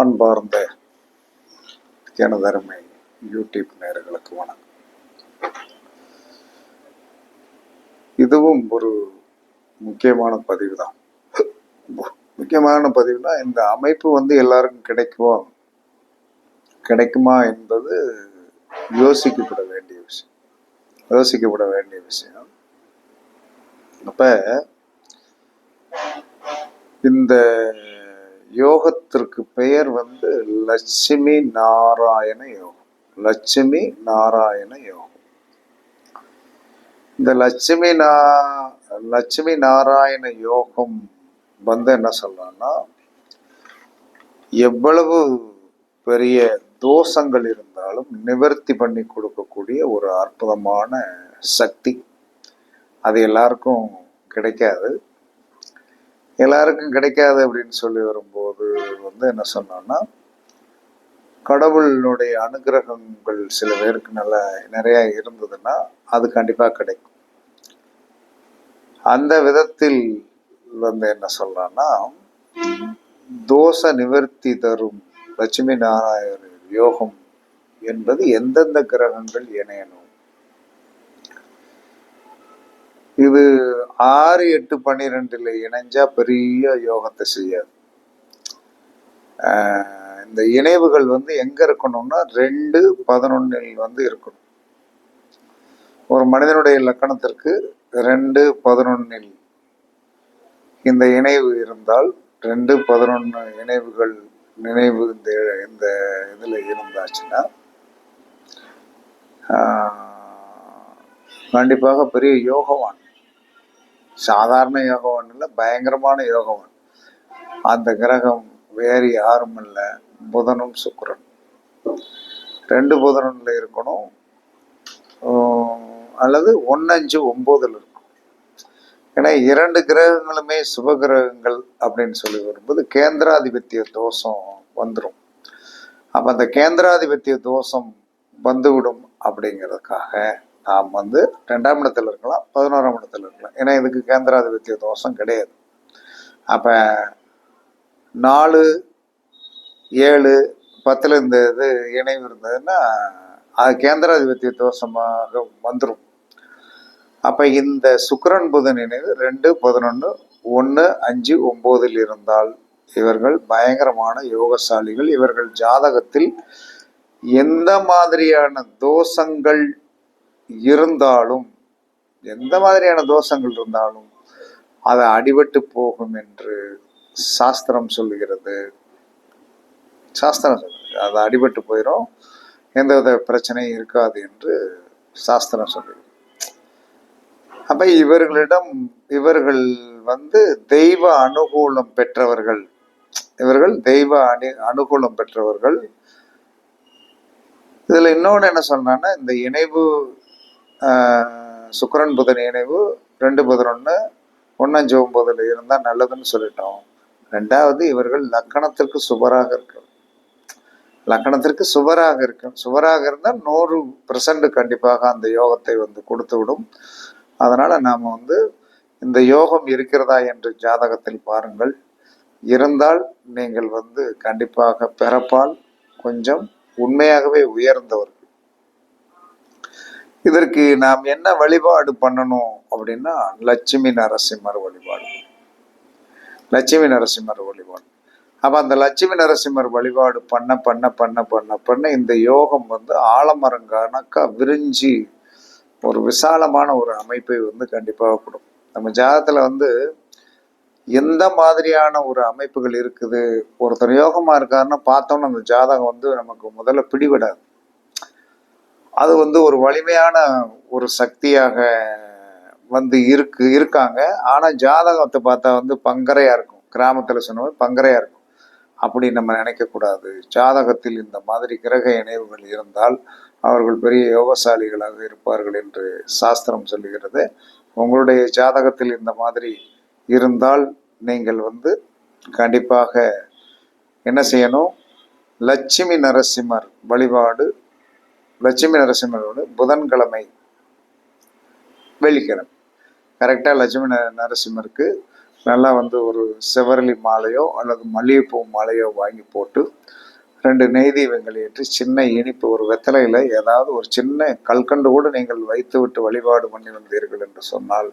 அன்பார்ந்த எனதருமை யூடியூப் நேர்களுக்கு வணக்கம். இதுவும் ஒரு முக்கியமான பதிவு தான் முக்கியமான பதிவுனா இந்த அமைப்பு வந்து எல்லாருக்கும் கிடைக்குமா? கிடைக்குமா என்பது யோசிக்கப்பட வேண்டிய விஷயம். யோசிக்கப்பட வேண்டிய விஷயம். அப்ப இந்த யோகத்திற்கு பெயர் வந்து லட்சுமி நாராயண யோகம். லட்சுமி நாராயண யோகம். இந்த லட்சுமி நா லட்சுமி நாராயண யோகம் வந்து என்ன சொல்லலாம்னா எவ்வளவு பெரிய தோஷங்கள் இருந்தாலும் நிவர்த்தி பண்ணி கொடுக்கக்கூடிய ஒரு அற்புதமான சக்தி. அது எல்லாருக்கும் கிடைக்காது. எல்லாருக்கும் கிடைக்காது அப்படின்னு சொல்லி வரும்போது வந்து என்ன சொன்னோம்னா கடவுளினுடைய அனுகிரகங்கள் சில பேருக்கு நல்ல நிறையா இருந்ததுன்னா அது கண்டிப்பாக கிடைக்கும். அந்த விதத்தில் வந்து என்ன சொல்லலாம்னா தோஷ நிவர்த்தி தரும் லட்சுமி நாராயண யோகம் என்பது எந்தெந்த கிரகங்கள் இணையணும் இது ஆறு எட்டு பன்னிரெண்டில் இணைஞ்சா பெரிய யோகத்தை செய்யாது. இந்த இணைவுகள் வந்து எங்க இருக்கணும்னா ரெண்டு பதினொன்னில் வந்து இருக்கணும். ஒரு மனிதனுடைய லக்கணத்திற்கு ரெண்டு பதினொன்னில் இந்த இணைவு இருந்தால் ரெண்டு பதினொன்று இணைவுகள் நினைவு இந்த இந்த இதில் இருந்தாச்சுன்னா கண்டிப்பாக பெரிய யோகவான் சாதாரண யோகவன் இல்லை பயங்கரமான யோகவான் அந்த கிரகம் வேறு யாரும் இல்லை. புதனும் சுக்கரன் ரெண்டு புதனில் இருக்கணும். அல்லது ஒன்று அஞ்சு ஒம்போதில் இருக்கும் ஏன்னா இரண்டு கிரகங்களுமே சுப கிரகங்கள் அப்படின்னு சொல்லி வரும்போது கேந்திராதிபத்திய தோஷம் வந்துடும் அப்போ அந்த கேந்திராதிபத்திய தோஷம் வந்துவிடும் அப்படிங்கிறதுக்காக நாம் வந்து ரெண்டாம் இடத்துல இருக்கலாம் பதினோராம் இடத்துல இருக்கலாம். ஏன்னா இதுக்கு கேந்திராதிபத்திய தோஷம் கிடையாது. அப்போ நாலு ஏழு பத்தில் இந்த இது இணைவு இருந்ததுன்னா அது கேந்திராதிபத்திய தோஷமாக வந்துடும் அப்போ இந்த சுக்கரன் புதன் இணைவு ரெண்டு பதினொன்று ஒன்று அஞ்சு ஒம்போதில் இருந்தால் இவர்கள் பயங்கரமான யோகசாலிகள். இவர்கள் ஜாதகத்தில் எந்த மாதிரியான தோஷங்கள் இருந்தாலும் எந்த மாதிரியான தோஷங்கள் இருந்தாலும் அது அடிபட்டு போகும் என்று சாஸ்திரம் சொல்லுகிறது. சாஸ்திரம் சொல்லுகிறது. அது அடிபட்டு போயிடும் எந்தவித பிரச்சனையும் இருக்காது என்று சாஸ்திரம் சொல்லுகிறது. அப்ப இவர்களிடம் இவர்கள் வந்து தெய்வ அனுகூலம் பெற்றவர்கள். இவர்கள் தெய்வ அணு அனுகூலம் பெற்றவர்கள். இதுல இன்னொன்று என்ன சொன்னான்னா இந்த இணைவு சுக்கிரன் புதன் இணைவு ரெண்டு பதினொன்று ஒன்னஞ்சு ஒன்பதுல இருந்தால் நல்லதுன்னு சொல்லிட்டோம். ரெண்டாவது இவர்கள் லக்கணத்திற்கு சுபராக இருக்கிறது லக்கணத்திற்கு சுபராக இருக்கும் சுபராக இருந்தால் நூறு பெர்சன்ட் கண்டிப்பாக அந்த யோகத்தை வந்து கொடுத்து விடும். அதனால் நாம் வந்து இந்த யோகம் இருக்கிறதா என்று ஜாதகத்தில் பாருங்கள். இருந்தால் நீங்கள் வந்து கண்டிப்பாக பிறப்பால் கொஞ்சம் உண்மையாகவே உயர்ந்தவர்கள் இதற்கு நாம் என்ன வழிபாடு பண்ணணும் அப்படின்னா லட்சுமி நரசிம்மர் வழிபாடு. லட்சுமி நரசிம்மர் வழிபாடு. அப்போ அந்த லட்சுமி நரசிம்மர் வழிபாடு பண்ண பண்ண பண்ண பண்ண பண்ண இந்த யோகம் வந்து ஆலமரம் கணக்கா விரிஞ்சி ஒரு விசாலமான ஒரு அமைப்பை வந்து கண்டிப்பாக கொடுக்கும். நம்ம ஜாதகத்துல வந்து எந்த மாதிரியான ஒரு அமைப்புகள் இருக்குது ஒருத்தர் யோகமா இருக்காருன்னா பார்த்தோன்னு அந்த ஜாதகம் வந்து நமக்கு முதல்ல பிடிபடாது. அது வந்து ஒரு வலிமையான ஒரு சக்தியாக வந்து இருக்கு இருக்காங்க. ஆனால் ஜாதகத்தை பார்த்தா வந்து பங்கரையாக இருக்கும். கிராமத்தில் சொன்ன பங்கரையாக இருக்கும். அப்படி நம்ம நினைக்கக்கூடாது. ஜாதகத்தில் இந்த மாதிரி கிரக இணைவுகள் இருந்தால் அவர்கள் பெரிய யோகசாலிகளாக இருப்பார்கள் என்று சாஸ்திரம் சொல்லுகிறது. உங்களுடைய ஜாதகத்தில் இந்த மாதிரி இருந்தால் நீங்கள் வந்து கண்டிப்பாக என்ன செய்யணும்? லட்சுமி நரசிம்மர் வழிபாடு லட்சுமி நரசிம்மரோட புதன்கிழமை வெள்ளிக்கிழமை. கரெக்டாக லட்சுமி ந- நரசிம்மருக்கு நல்லா வந்து ஒரு செவரளி மாலையோ அல்லது மல்லிகைப்பூ மாலையோ வாங்கி போட்டு ரெண்டு நெய் தீபங்கள் ஏற்றி சின்ன இனிப்பு ஒரு வெத்தலையில் ஏதாவது ஒரு சின்ன கல்கண்டு கூட நீங்கள் வைத்துவிட்டு வழிபாடு பண்ணி வந்தீர்கள் என்று சொன்னால்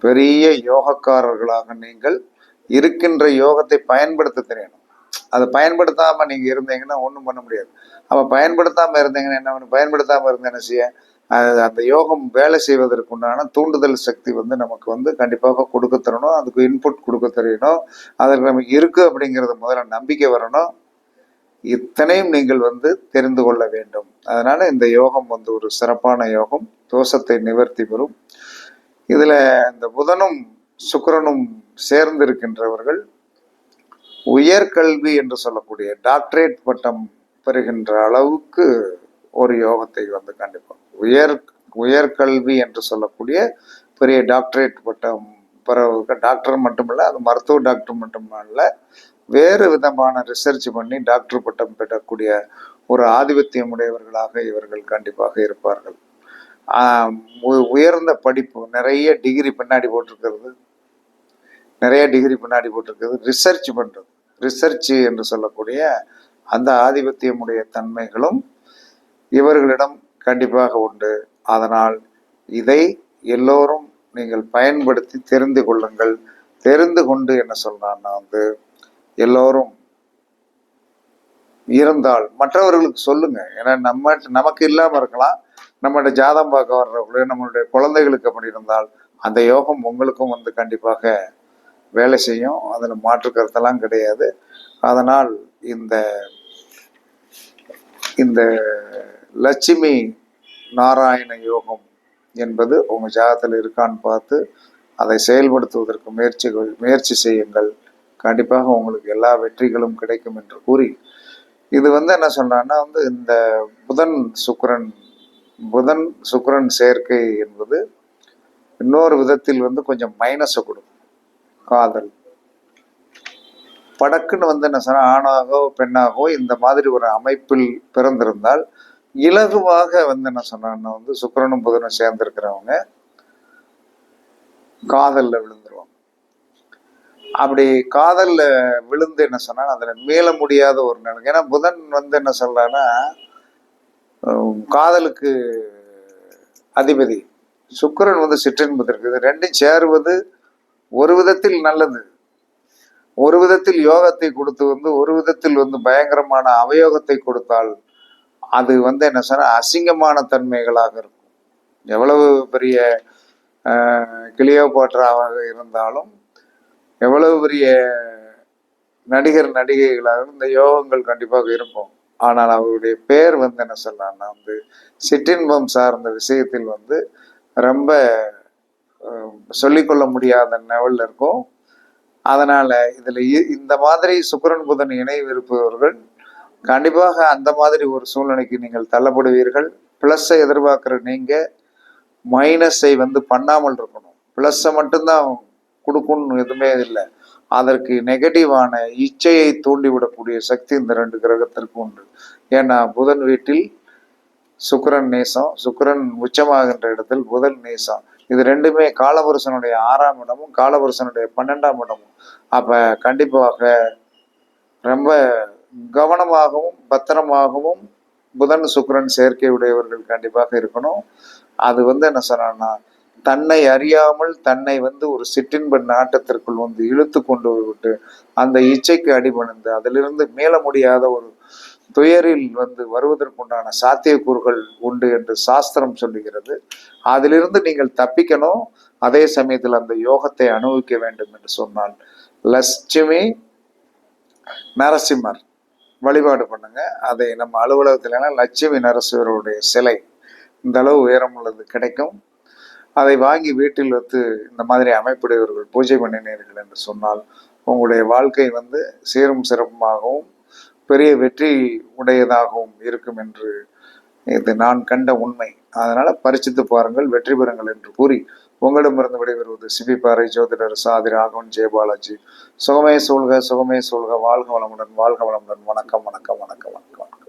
பெரிய யோகக்காரர்களாக நீங்கள் இருக்கின்ற யோகத்தை பயன்படுத்த தெரியணும். அதை பயன்படுத்தாம நீங்க இருந்தீங்கன்னா ஒன்றும் பண்ண முடியாது. அப்போ பயன்படுத்தாமல் இருந்தீங்கன்னா என்ன பண்ணு? பயன்படுத்தாம இருந்த என்ன செய்ய? அது அந்த யோகம் வேலை செய்வதற்குண்டான தூண்டுதல் சக்தி வந்து நமக்கு வந்து கண்டிப்பாக கொடுக்க தரணும். அதுக்கு இன்புட் கொடுக்க தெரியணும். அதற்கு நமக்கு இருக்கு அப்படிங்கிறது முதல்ல நம்பிக்கை வரணும். இத்தனையும் நீங்கள் வந்து தெரிந்து கொள்ள வேண்டும். அதனால இந்த யோகம் வந்து ஒரு சிறப்பான யோகம். தோஷத்தை நிவர்த்தி பெறும். இதுல இந்த புதனும் சுக்கரனும் சேர்ந்து இருக்கின்றவர்கள் உயர்கல்வி என்று சொல்லக்கூடிய டாக்டரேட் பட்டம் பெறுகின்ற அளவுக்கு ஒரு யோகத்தை வந்து கண்டிப்பாக உயர் உயர்கல்வி என்று சொல்லக்கூடிய பெரிய டாக்டரேட் பட்டம் பெற டாக்டர் மட்டுமல்ல அது மருத்துவ டாக்டர் மட்டுமல்ல வேறு விதமான ரிசர்ச் பண்ணி டாக்டர் பட்டம் பெறக்கூடிய ஒரு ஆதிபத்தியம் உடையவர்களாக இவர்கள் கண்டிப்பாக இருப்பார்கள். உ- உயர்ந்த படிப்பு நிறைய டிகிரி பின்னாடி போட்டிருக்கிறது. நிறைய டிகிரி பின்னாடி போட்டிருக்கிறது ரிசர்ச் பண்ணுறது ரிசர்ச் என்று சொல்லக்கூடிய அந்த ஆதிபத்தியமுடைய தன்மைகளும் இவர்களிடம் கண்டிப்பாக உண்டு. அதனால் இதை எல்லோரும் நீங்கள் பயன்படுத்தி தெரிந்து கொள்ளுங்கள். தெரிந்து கொண்டு என்ன சொல்றான்னா வந்து எல்லோரும் இருந்தால் மற்றவர்களுக்கு சொல்லுங்க. ஏன்னா நம்ம நமக்கு இல்லாமல் இருக்கலாம். நம்மளுடைய ஜாதம் பார்க்க வர்றவர்களே நம்மளுடைய குழந்தைகளுக்கு அப்படி இருந்தால் அந்த யோகம் உங்களுக்கும் வந்து கண்டிப்பாக வேலை செய்யும். அதில் மாற்று கருத்தெல்லாம் கிடையாது. அதனால் இந்த இந்த லட்சுமி நாராயண யோகம் என்பது உங்கள் ஜாதத்தில் இருக்கான்னு பார்த்து அதை செயல்படுத்துவதற்கு முயற்சிகள் முயற்சி செய்யுங்கள். கண்டிப்பாக உங்களுக்கு எல்லா வெற்றிகளும் கிடைக்கும் என்று கூறி இது வந்து என்ன சொல்றான்னா வந்து இந்த புதன் சுக்கரன் புதன் சுக்கிரன் சேர்க்கை என்பது இன்னொரு விதத்தில் வந்து கொஞ்சம் மைனஸை கொடுக்கும். காதல். படக்குன்னு வந்து என்ன சொன்னால் ஆணாகவோ பெண்ணாகவோ இந்த மாதிரி ஒரு அமைப்பில் பிறந்திருந்தால் இலகுவாக வந்து என்ன சொன்னான்னா வந்து சுக்கரனும் புதனும் சேர்ந்திருக்கிறவங்க காதலில் விழுந்துருவாங்க. அப்படி காதலில் விழுந்து என்ன சொன்னால் அதில் மீள முடியாத ஒரு நிலை ஏன்னா புதன் வந்து என்ன சொல்றான்னா காதலுக்கு அதிபதி. சுக்கரன் வந்து சிற்றின்பது இருக்குது ரெண்டும் சேருவது ஒரு விதத்தில் நல்லது. ஒரு விதத்தில் யோகத்தை கொடுத்து வந்து ஒரு விதத்தில் வந்து பயங்கரமான அவயோகத்தை கொடுத்தால் அது வந்து என்ன சொன்னால் அசிங்கமான தன்மைகளாக இருக்கும். எவ்வளவு பெரிய கிளியோபாட்ராவாக இருந்தாலும் எவ்வளவு பெரிய நடிகர் நடிகைகளாக இந்த யோகங்கள் கண்டிப்பாக இருக்கும். ஆனால் அவருடைய பேர் வந்து என்ன சொல்லலாம்னா வந்து சிற்றின்பம் சார்ந்த விஷயத்தில் வந்து ரொம்ப சொல்லிக்கொள்ள முடியாத லெவலில் இருக்கும். அதனால் இதில் இ- இந்த மாதிரி சுக்கரன் புதன் இணைவு இருப்பவர்கள் கண்டிப்பாக அந்த மாதிரி ஒரு சூழ்நிலைக்கு நீங்கள் தள்ளப்படுவீர்கள். ப்ளஸ்ஸை எதிர்பார்க்குற நீங்கள் மைனஸை வந்து பண்ணாமல் இருக்கணும். ப்ளஸ்ஸை மட்டும்தான் கொடுக்கணும்னு எதுவுமே இல்லை. அதற்கு நெகட்டிவான இச்சையை தூண்டிவிடக்கூடிய சக்தி இந்த ரெண்டு கிரகத்திற்கு உண்டு. ஏன்னா புதன் வீட்டில் சுக்கரன் நேசம் சுக்கிரன் உச்சமாகின்ற இடத்தில் புதன் நேசம். இது ரெண்டுமே காலபுருஷனுடைய ஆறாம் இடமும் காலபுருஷனுடைய பன்னெண்டாம் இடமும். அப்போ கண்டிப்பாக ரொம்ப கவனமாகவும் பத்திரமாகவும் புதன் சுக்கரன் சேர்க்கை உடையவர்கள் கண்டிப்பாக இருக்கணும். அது வந்து என்ன சொன்னான்னா தன்னை அறியாமல் தன்னை வந்து ஒரு சிற்றின்ப நாட்டத்திற்குள் வந்து இழுத்து கொண்டு விட்டு அந்த இச்சைக்கு அடிபணிந்து அதிலிருந்து மீள முடியாத ஒரு துயரில் வந்து வருவதற்குண்டான சாத்தியக்கூறுகள் உண்டு என்று சாஸ்திரம் சொல்லுகிறது. அதிலிருந்து நீங்கள் தப்பிக்கணும். அதே சமயத்தில் அந்த யோகத்தை அனுபவிக்க வேண்டும் என்று சொன்னால் லட்சுமி நரசிம்மர் வழிபாடு பண்ணுங்க. அதை நம்ம அலுவலகத்துல லட்சுமி நரசிம்மருடைய சிலை இந்த அளவு உயரம் உள்ளது கிடைக்கும். அதை வாங்கி வீட்டில் வைத்து இந்த மாதிரி அமைப்புடையவர்கள் பூஜை பண்ணினீர்கள் என்று சொன்னால் உங்களுடைய வாழ்க்கை வந்து சீரும் சிறப்புமாகவும் பெரிய வெற்றி உடையதாகவும் இருக்கும் என்று இது நான் கண்ட உண்மை. அதனால பரிசித்து பாருங்கள் வெற்றி பெறுங்கள் என்று கூறி உங்களிடமிருந்து விடைபெறுவது சிபிபாறை ஜோதிடர் சாதி ராகவன் ஜெயபாலாஜி சுகமே சூழ்க சுகமே சூழ்க. வாழ்க வளமுடன் வாழ்க வளமுடன். வணக்கம் வணக்கம் வணக்கம் வணக்கம்.